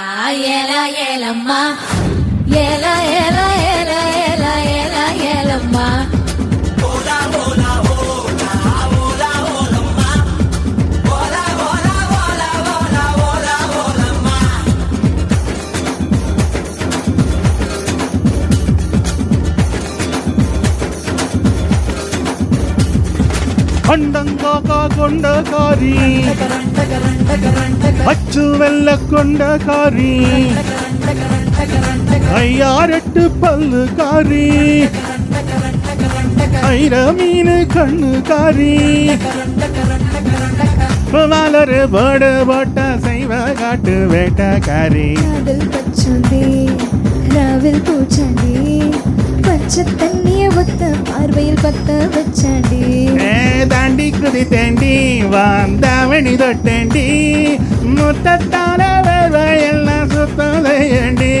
ஏல ஏல ஏல ஏல ஏலம்மா ஏல కండంగా కొండ కారి అచ్చు వెళ్ళ కొండ కారి ஐயாரெட்டு பல்லு காரி ஐர மீன் கண்ணு காரி வளரு பட பட்ட சைவ காட்டு வேட்டக்காரி. ராவில் பூச்சாண்டி பச்சை தண்ணிய ஒத்த பார்வையில் பத்த வச்சாண்டி. தாண்டி குதி தேண்டி வாந்தாவணி தொட்டேண்டி. முத்தத்தால வேர்வை எல்லாம் சுத்தலையண்டி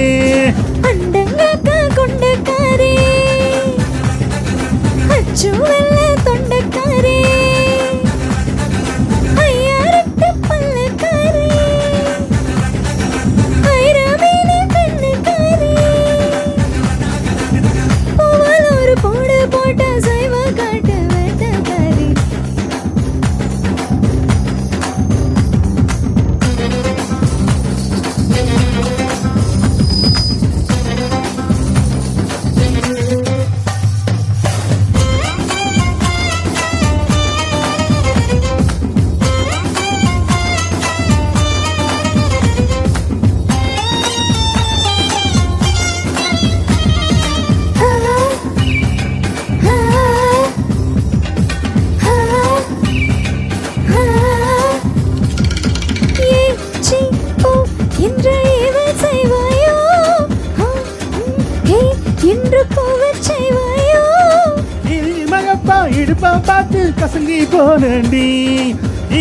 இடுப்பம் பார்த்து கசங்கி போனண்டி.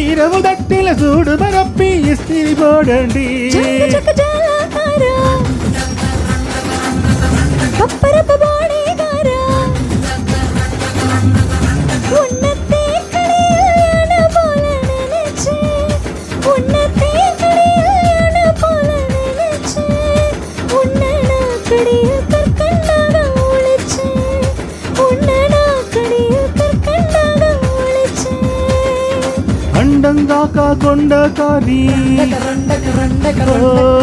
இரவு தட்டில சூடு பரப்பி இஸ்திரி போடண்டி.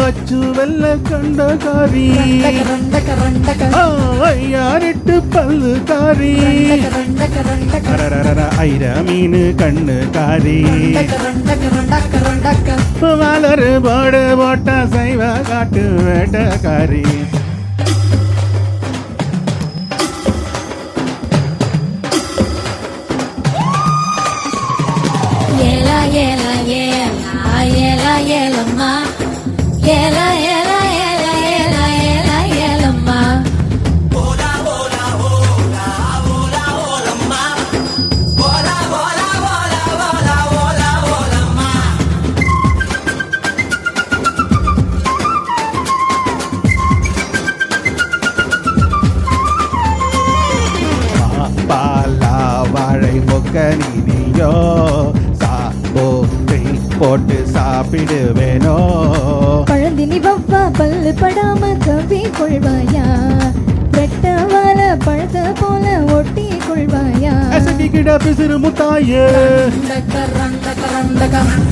அச்சு வெல்ல கண்ட காரி ஆ, ஐயாரெட்டு பல்லு காரி ஐர மீன் கண்ணு காரி மலரு போடு போட்ட சைவ காட்டு வேட்டக்காரி ஏல ஏல ஏல ஏல ஏலம்மா. ஏல ஏல ஏல ஏல ஏல ஏலம்மா. பாலா வாழை மொக்க சாப்போ போட்டு சாப்பிடுவேனோ? பழந்தினி வவ்வா பல்லு படாம கவி கொள்வாயா? ரெட்டவால பழத்த போல ஒட்டி கொள்வாயா? அசடிக்கிட பிசிறு முட்டாயே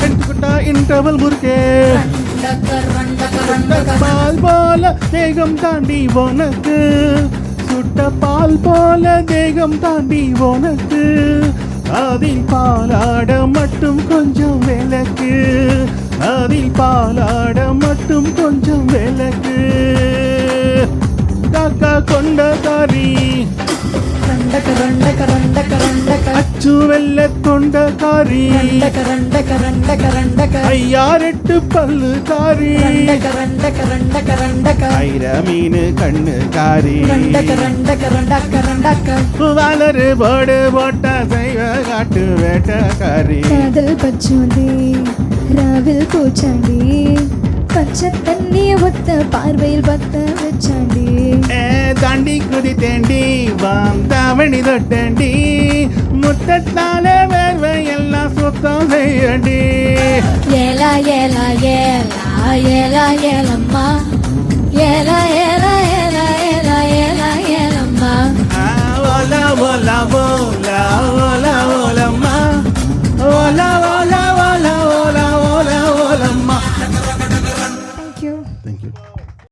எடுத்துக்கிட்டா இன்டர்வல் முறுக்கே. பால் போல தேகம் தாண்டி உனக்கு. சுட்ட பால் போல தேகம் தாண்டி உனக்கு. அதில் பாலாட மட்டும் கொஞ்சம் விளக்கு. அதில் பாலாட மட்டும் கொஞ்சம் விளக்கு. காக்கா கொண்ட காரி ரண்டக ரண்டக ரண்டக காரி ரண்டக ரண்டக ரண்டக ரண்டக ஐயாரெட்டு பல்லு காரி ஐர மீன் கண்ணு காரி வளரு போடு போட்ட செய்வ காட்டு வேட்டக்காரி. காதல் பச்சோந்தி ராவில் பூச்சாண்டி பச்சை தண்ணிய ஒத்த பார்வையில் பத்த வச்சாண்டி. தாண்டி குதி தேண்டி வாந்தாவணி தொட்டேண்டி. முத்தத்தால வேர்வை எல்லாம் சுத்தம் செய்யண்டி. ஏல ஏல ஏல ஏலா ஏலம்மா. ஏலா